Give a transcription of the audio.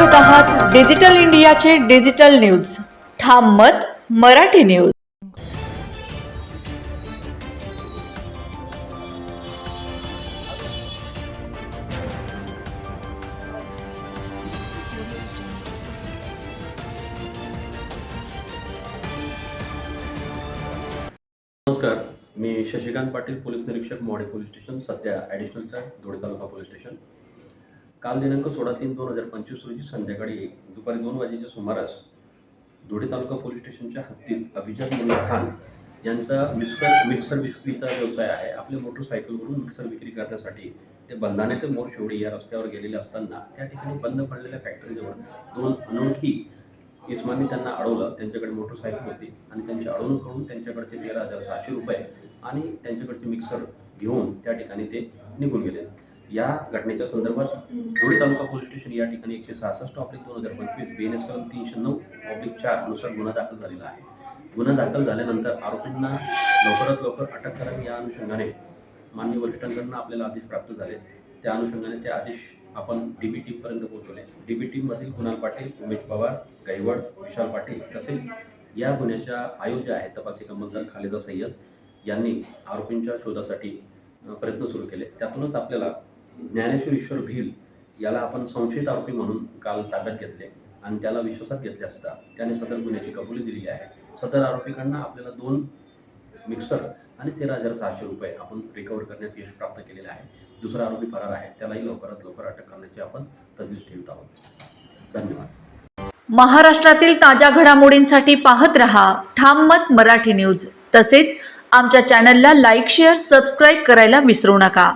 Digital इंडियाचे digital news. ठाम मत मराठी न्यूज. नमस्कार मी शशिकांत पाटील पोलीस निरीक्षक मोडे पोलीस स्टेशन सध्या ॲडिशनलचा धुळे तालुका पोलीस स्टेशन. काल दिनांक सोळा तीन दोन हजार पंचवीस रोजी संध्याकाळी दुपारी दोन वाजेच्या सुमारास धुळे तालुका पोलीस स्टेशनच्या हद्दीत अभिजात मुल्ला खान यांचा मिक्सर मिक्सर विक्रीचा व्यवसाय आहे. आपल्या मोटरसायकलवरून मिक्सर विक्री करण्यासाठी ते बंधाणे ते मोर शेवडी या रस्त्यावर गेलेले असताना त्या ठिकाणी बंद पडलेल्या फॅक्टरीजवळ दोन अनोळखी इस्मानी त्यांना अडवलं. त्यांच्याकडे मोटरसायकल होती आणि त्यांची अडवणूक करून त्यांच्याकडचे तेरा हजार सहाशे रुपये आणि त्यांच्याकडचे मिक्सर घेऊन त्या ठिकाणी ते निघून गेले. या घटनेच्या संदर्भात धुळे तालुका पोलीस स्टेशन या ठिकाणी एकशे सहासष्ट ऑब्लिक दोन हजार पंचवीस बी एन एस कलम तीनशे नऊ ऑब्लिक चारनुसार गुन्हा दाखल झालेला आहे. गुन्हा दाखल झाल्यानंतर आरोपींना लवकरात लवकर अटक करावी या अनुषंगाने मान्य वरिष्ठांकडून आपल्याला आदेश प्राप्त झाले. त्या अनुषंगाने ते आदेश आपण डी बी टीमपर्यंत पोहोचवले. डी बी टीममधील कुणाल पाटील उमेश पवार गायवड विशाल पाटील तसेच या गुन्ह्याच्या आयोज्य आहेत तपासी अंमलदार खालिदा सय्यद यांनी आरोपींच्या शोधासाठी प्रयत्न सुरू केले. त्यातूनच आपल्याला ज्ञानेश्वर ईश्वर भील याला आपण संशयित आरोपी म्हणून काल ताब्यात घेतले आणि त्याला विश्वासात घेतले असता त्याने सदर गुन्ह्याची कबुली दिलेली आहे. सदर आरोपीकडनं आपल्याला दोन मिक्सर आणि तेरा हजार सहाशे रुपये आपण रिकवर करण्यात यश प्राप्त केलेले आहे. दुसरा आरोपी फरार आहे. त्यालाही लवकरात लवकर अटक करण्याची आपण तजवीज ठेवत आहोत. धन्यवाद. महाराष्ट्रातील ताज्या घडामोडींसाठी पाहत रहा ठाम मत मराठी न्यूज. तसेच आमच्या चॅनलला लाईक शेअर सबस्क्राईब करायला विसरू नका.